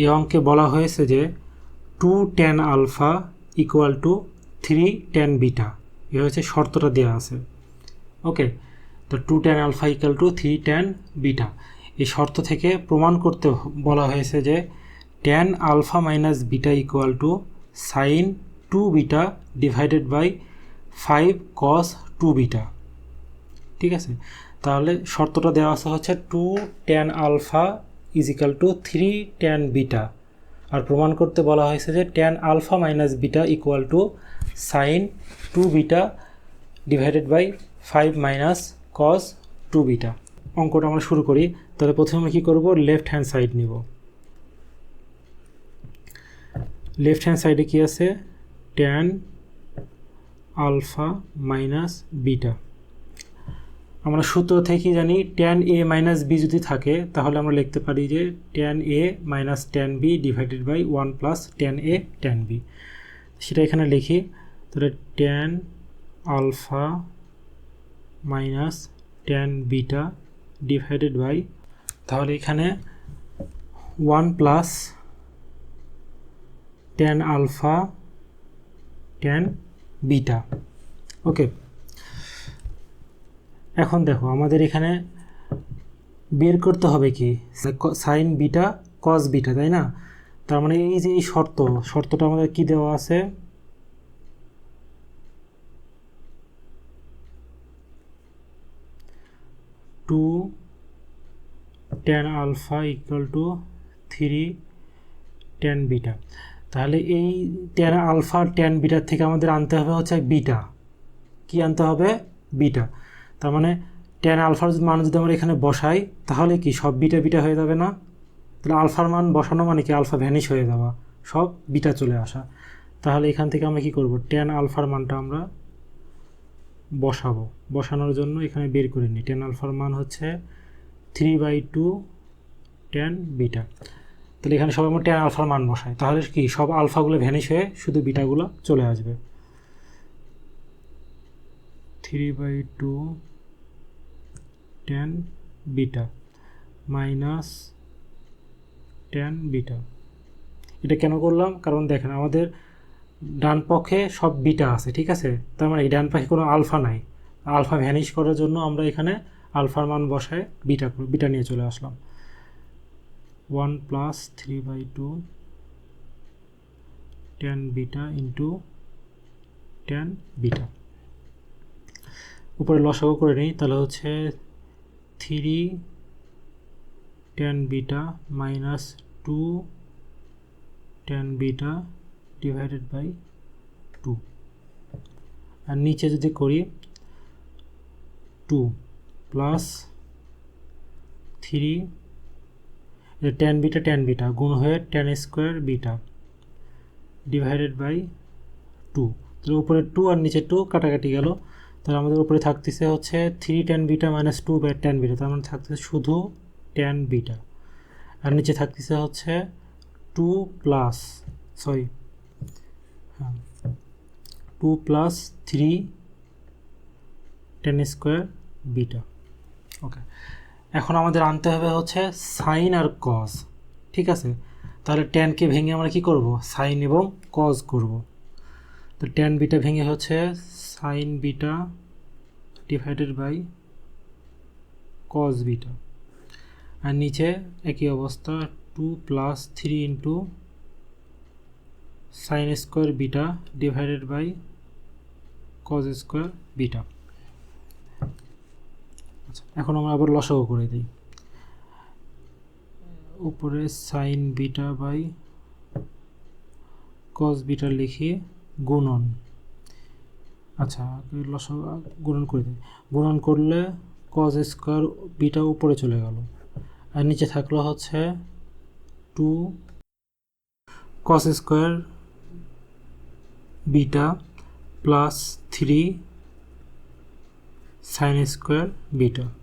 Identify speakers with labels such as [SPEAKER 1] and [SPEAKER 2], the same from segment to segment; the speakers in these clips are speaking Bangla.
[SPEAKER 1] এই অঙ্কে বলা হয়েছে যে two tan alpha equal to three tan beta. এ হচ্ছে শর্তটা দেওয়া আছে। ওকে, তো two tan alpha equal to three tan beta. এই শর্ত থেকে প্রমাণ করতে বলা হয়েছে যে tan alpha minus beta equal to sin two beta divided by five cos two beta. ঠিক আছে? তাহলে শর্তটা দেওয়া আছে হচ্ছে two tan alpha equal to three tan beta আর প্রমাণ করতে বলা হয়েছে যে tan alpha minus beta equal to sin two beta divided by five minus cos two beta অঙ্কটা আমরা শুরু করি, তাহলে প্রথমে কী করব? লেফট হ্যান্ড সাইড নিব। লেফট হ্যান্ড সাইডে কী আছে? টেন আলফা মাইনাস বিটা আমরা সূত্র থেকে জানি ট্যান এ মাইনাস বি যদি থাকে, তাহলে আমরা লিখতে পারি যে tan A minus tan B divided by one plus tan A tan B সেটা এখানে লিখি, তাহলে tan alpha minus tan beta divided by তাহলে এখানে one plus tan alpha tan beta okay এখন দেখো, আমাদের এখানে বের করতে হবে কি? সাইন বিটা কস বিটা তাই না? তার মানে এই যে এই শর্ত, শর্তটা আমাদের কি দেওয়া আছে? Two tan alpha equal to three tan beta তাহলে এই টেন আলফা টেন বিটার থেকে আমাদের আনতে হবে হচ্ছে বিটা কি আনতে হবে? বিটা তার মানে টেন আলফার মান যদি আমরা এখানে বসাই, তাহলে কি সব বিটা বিটা হয়ে যাবে না? তাহলে আলফার মান বসানো মানে কি আলফা ভ্যানিশ হয়ে যাওয়া, সব বিটা চলে আসা। তাহলে এখান থেকে আমরা কি করব? টেন আলফার মানটা আমরা বসাবো। বসানোর জন্য এখানে বের করে নিই। টেন আলফার মান হচ্ছে three by two tan beta. তাহলে এখানে সব আমরা টেন আলফার মান বসাই। তাহলে কি সব আলফাগুলো ভ্যানিশ হয়ে শুধু বিটাগুলো চলে আসবে। Three by two tan beta minus tan beta এটা কেন করলাম? কারণ দেখেন, আমাদের ডান পক্ষে সব বিটা আছে, ঠিক আছে? তার মানে এই ডান পাখে কোনো আলফা নাই। আলফা ভ্যানিশ করার জন্য আমরা এখানে আলফার মান বসায় বিটা বিটা নিয়ে চলে আসলাম। One plus three by two tan beta into tan beta উপরে লসাগু করে নিই, তাহলে হচ্ছে three tan beta minus two tan beta divided by two. আর নিচে যদি করি two plus three tan beta tan beta গুণ হয়ে tan square beta divided by two. তাহলে উপরে টু আর নিচে টু কাটাকাটি গেল। তাহলে আমাদের উপরে থাকতেছে হচ্ছে three tan beta minus two by tan beta তার মানে থাকতেছে শুধু টেন বিটা আর নিচে থাকতেছে হচ্ছে টু প্লাস সরি হ্যাঁ two plus three tan square beta okay এখন আমাদের আনতে হবে হচ্ছে সাইন আর কজ ঠিক আছে? তাহলে টেনকে ভেঙে আমরা কি করব? সাইন এবং কজ করব। তো টেন বিটা ভেঙে হচ্ছে sin beta divided by cos beta আর নিচে একই অবস্থা two plus three into sin square beta divided by cos square beta আচ্ছা এখন আমরা আবার লসাগু করে দিই। উপরে sin beta by cos beta লিখি গুণন। আচ্ছা লসা, গুণন করে দিই। গুণন করলে কজ স্কোয়ার বিটা উপরে চলে গেল। আর নিচে থাকল হচ্ছে two cos square beta plus three sin square beta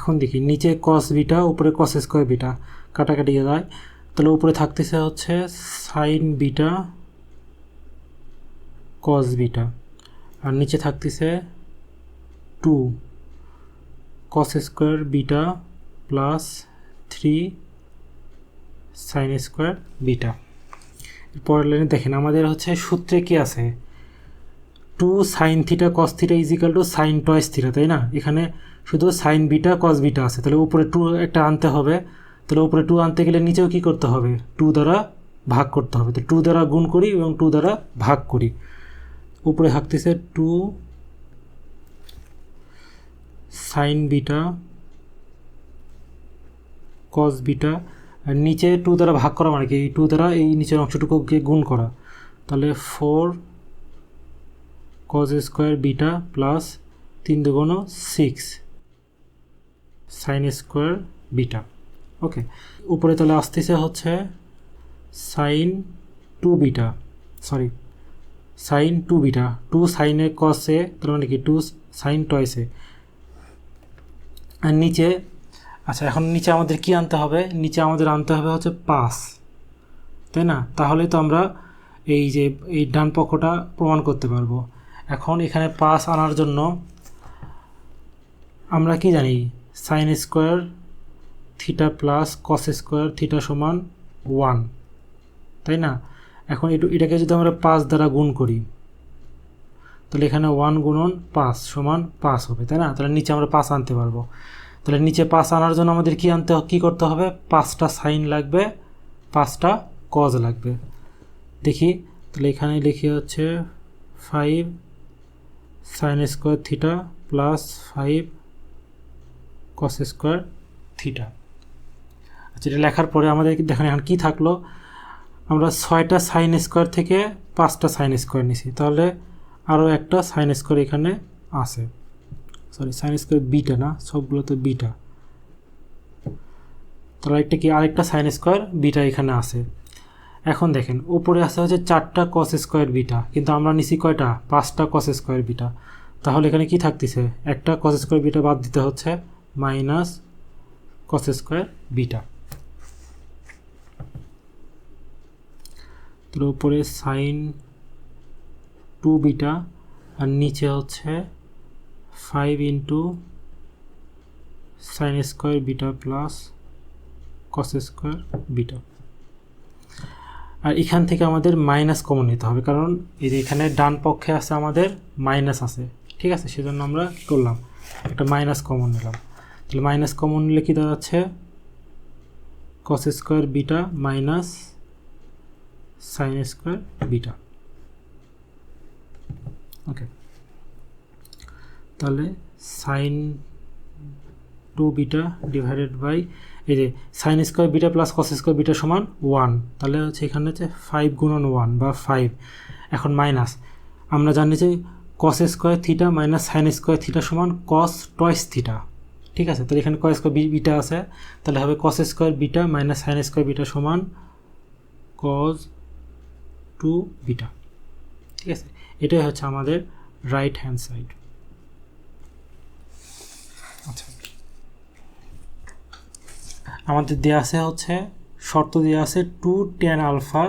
[SPEAKER 1] এখন দেখি, নিচে কস বিটা উপরে কস স্কোয়ার বিটা কাটাকাটি যায়। তাহলে উপরে থাকতেছে হচ্ছে সাইন বিটা কস বিটা আর নিচে থাকতেছে two cos square beta plus three sin square beta পরের লাইনে দেখেন, আমাদের হচ্ছে সূত্রে কি আছে? Two sin theta cos theta equal to sin two theta, তাই না? এখানে শুধু সাইন বিটা, কস বিটা আছে। তাহলে উপরে টু একটা আনতে হবে। তাহলে উপরে টু আনতে গেলে নিচেও কি করতে হবে? টু দ্বারা ভাগ করতে হবে। তো টু দ্বারা গুণ করি এবং টু দ্বারা ভাগ করি। উপরে থাকতেছে two sin beta, cos beta, আর নিচে টু দ্বারা ভাগ করা মানে কি? টু দ্বারা এই নিচের অংশটুকুকে গুণ করা। তাহলে four cos square beta plus তিন দুগুণ six sin square beta okay উপরে তাহলে আসতেছে হচ্ছে sin two beta sorry sin two beta two সাইনে কসে তার মানে কি? টু সাইন টয়েসে আর নিচে আচ্ছা এখন নিচে আমাদের কি আনতে হবে? নিচে আমাদের আনতে হবে হচ্ছে পাস তাই না? তাহলে তো আমরা এই যে, এই ডান পক্ষটা প্রমাণ করতে পারব। এখন এখানে পাস আনার জন্য আমরা কি জানি? Sin square theta plus cos square theta সমান ওয়ান তাই না? এখন এটু, এটাকে যদি আমরা পাঁচ দ্বারা গুণ করি, তাহলে এখানে ওয়ান গুণন পাঁচ সমান পাঁচ হবে, তাই না? তাহলে নিচে আমরা পাঁচ আনতে পারব। তাহলে নিচে পাঁচ আনার জন্য আমাদের কি আনতে কী করতে হবে? পাঁচটা সাইন লাগবে পাঁচটা কজ লাগবে। দেখি, তাহলে এখানে লিখি হচ্ছে five sin square theta plus five cos square theta আচ্ছা এটা লেখার পরে আমাদের দেখেন এখন কী থাকল? আমরা ছয়টা সাইন স্কোয়ার থেকে পাঁচটা সাইন স্কোয়ার নিছি। তাহলে আরও একটা সাইন স্কোয়ার এখানে আছে। সরি সাইন স্কোয়ার বিটা না, সবগুলো তো বিটা তাহলে একটা কি আরেকটা সাইন স্কোয়ার বিটা এখানে আছে। এখন দেখেন, উপরে আছে হচ্ছে চারটা কস স্কোয়ার বিটা কিন্তু আমরা নিছি কয়টা? পাঁচটা কস স্কোয়ার বিটা তাহলে এখানে কি থাকতেছে? একটা কস স্কোয়ার বিটা বাদ দিতে হচ্ছে মাইনাস কস স্কোয়ার বিটা তার উপরে সাইন টু বিটা আর নিচে হচ্ছে five into sin square beta plus cos square beta আর এখান থেকে আমাদের মাইনাস কমন নিতে হবে। কারণ এই যে এখানে ডান পক্ষে আছে আমাদের মাইনাস আছে। ঠিক আছে? সেজন্য আমরা করলাম। একটা মাইনাস কমন নিলাম। তাহলে মাইনাস কমন নিলে কী দাঁড়াচ্ছে cos square beta minus sin square beta okay তাহলে sin two beta divided by এই যে sin square beta plus cos square beta সমান ওয়ান তাহলে হচ্ছে এখানে হচ্ছে ফাইভ গুণন ওয়ান বা ফাইভ এখন মাইনাস আমরা জানি যে cos square theta minus sin square theta সমান কস টয়েস থিটা ঠিক আছে? তাহলে এখানে কস স্কোয়ার বিটা আছে। তাহলে হবে cos square beta minus sin square beta সমান কস টু বিটা ঠিক আছে? এটাই হচ্ছে আমাদের রাইট হ্যান্ড সাইড আচ্ছা আমাদের দেওয়া আছে হচ্ছে, শর্ত দেওয়া আছে two tan alpha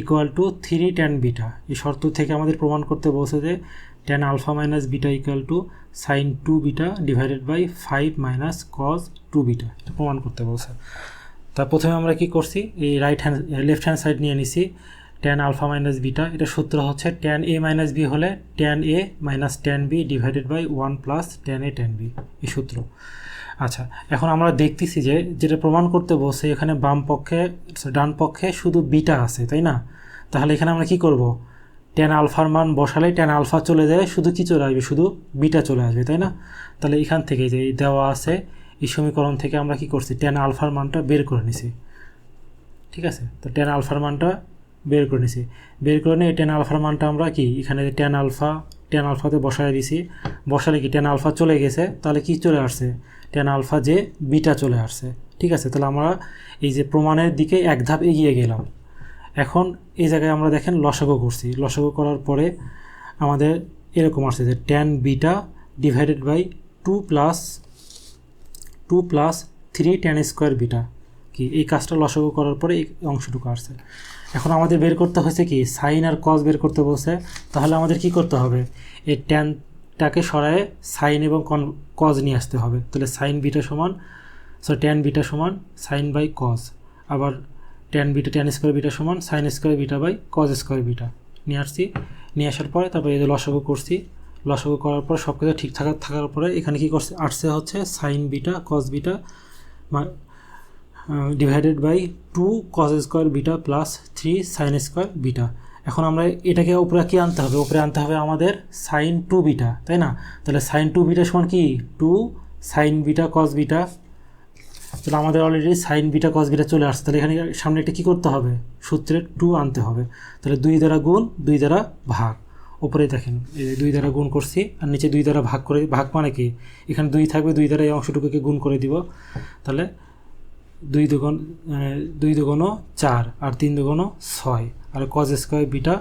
[SPEAKER 1] equal to three tan beta এই শর্ত থেকে আমাদের প্রমাণ করতে বলছে যে tan alpha minus beta equal to sin two beta divided by five minus cos two beta এটা প্রমাণ করতে বলছে। তা প্রথমে আমরা কি করছি? এই right hand left hand side নিয়ে নিছি টেন আলফা মাইনাস বিটা এটা সূত্র হচ্ছে টেন এ মাইনাস বি হলে tan A minus tan B divided by one plus tan A tan B এই সূত্র। আচ্ছা এখন আমরা দেখতেছি যে যেটা প্রমাণ করতে বসে এখানে বাম পক্ষে ডান পক্ষে শুধু বিটা আছে, তাই না? তাহলে এখানে আমরা কি করব? টেন আলফার মান বসালে টেন আলফা চলে যায়, শুধু কি চলে আসবে? শুধু বিটা চলে আসবে, তাই না? তাহলে এখান থেকে যে দেওয়া আছে, এই সমীকরণ থেকে আমরা কি করছি? টেন আলফার মানটা বের করে নিছি। ঠিক আছে? তো টেন আলফার মানটা বের করে নিছি। বের করে নিয়ে টেন আলফার মানটা আমরা কি? এখানে টেন আলফা টেন আলফাতে বসায় দিছি। বসালে কি টেন আলফা চলে গেছে? তাহলে কি চলে আসছে? টেন আলফা যে বিটা চলে আসছে। ঠিক আছে? তাহলে আমরা এই যে প্রমাণের দিকে এক ধাপ এগিয়ে গেলাম। এখন এই জায়গায় আমরা দেখেন লসাগু করছি। লসাগু করার পরে আমাদের এরকম আসছে যে tan beta divided by two plus two plus three tan square beta কি? এই কাজটা লসাগু করার পরে এই অংশটুকু আসছে। এখন আমাদের বের করতে হয়েছে কি? সাইন আর কস বের করতে বলছে। তাহলে আমাদের কি করতে হবে? এই টেন সাইনটাকে সরায়ে সাইন এবং কন কজ নিয়ে আসতে হবে। তাহলে সাইন বিটা সমান সরি ট্যান বিটা সমান সাইন বাই কজ আবার tan beta tan square beta সমান sin square beta by cos square beta. নিয়ে আসছি। নিয়ে আসার পরে তারপরে যে লসাগু করছি। লসাগু করার পর সব কিছু ঠিক থাকার থাকার পরে এখানে কী করছে? আসছে হচ্ছে sin beta cos beta divided by two cos square beta plus three sin square beta এখন আমরা এটাকে উপরে কি আনতে হবে? উপরে আনতে হবে আমাদের সাইন টু বিটা তাই না? তাহলে সাইন টু বিটা সমান কি? Two sin beta cos beta তাহলে আমাদের already sin beta cos beta চলে আসছে। তাহলে এখানে সামনে একটা কী করতে হবে? সূত্রে টু আনতে হবে। তাহলে দুই দ্বারা গুণ, দুই দ্বারা ভাগ। উপরে দেখেন, এই দুই দ্বারা গুণ করছি, আর নিচে দুই দ্বারা ভাগ করে, ভাগ মানে কি? এখানে দুই থাকবে, দুই দ্বারা এই অংশটুকুকে গুণ করে দিব। তাহলে দুই দুগুণ দুই দুগুণও চার আর তিন দুগুণও ছয়। আর cos square beta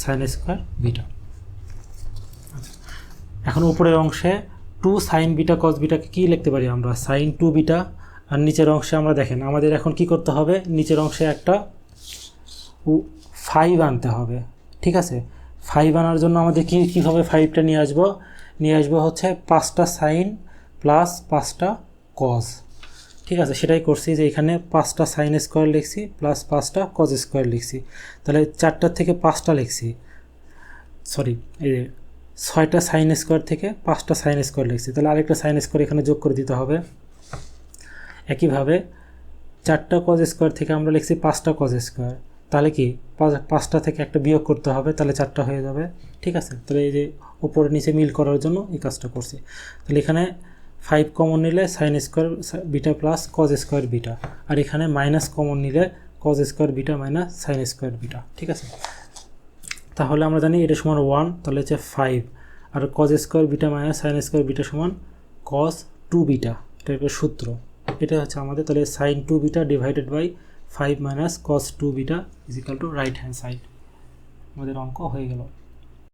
[SPEAKER 1] sin square beta. এখন উপরের অংশে টু সাইন বিটা কজ বিটাকে কী লিখতে পারি আমরা? সাইন টু বিটা আর নিচের অংশে আমরা দেখেন, আমাদের এখন কি করতে হবে? নিচের অংশে একটা ফাইভ আনতে হবে। ঠিক আছে? ফাইভ আনার জন্য আমাদের কী, কীভাবে ফাইভটা নিয়ে আসব? নিয়ে আসব হচ্ছে পাঁচটা সাইন প্লাস পাঁচটা কজ ঠিক আছে, সেটাই করছি যে এখানে পাঁচটা সাইন স্কোয়ার লিখছি প্লাস পাঁচটা কজ স্কোয়ার লিখছি। তাহলে চারটার থেকে পাঁচটা লিখছি। সরি এই যে ছয়টা সাইন স্কোয়ার থেকে পাঁচটা সাইন স্কোয়ার লিখছি। তাহলে আরেকটা সাইন স্কোয়ার এখানে যোগ করে দিতে হবে। একইভাবে চারটা কজ স্কোয়ার থেকে আমরা লিখছি পাঁচটা কজ স্কোয়ার তাহলে কি পাঁচটা থেকে একটা বিয়োগ করতে হবে, তাহলে চারটা হয়ে যাবে। ঠিক আছে, তাহলে এই যে উপরে নিচে মিল করার জন্য এই কাজটা করছি। তাহলে এখানে ফাইভ কমন নিলে sin square beta plus cos square beta আর এখানে মাইনাস কমন নিলে cos square beta minus sin square beta ঠিক আছে? তাহলে আমরা জানি এটা সমান ওয়ান তাহলে হচ্ছে ফাইভ আর cos square beta minus sin square beta সমান কজ টু বিটা এটা একটা সূত্র। এটা হচ্ছে আমাদের, তাহলে sin two beta divided by five minus cos two beta equal to right hand side আমাদের অঙ্ক হয়ে গেল।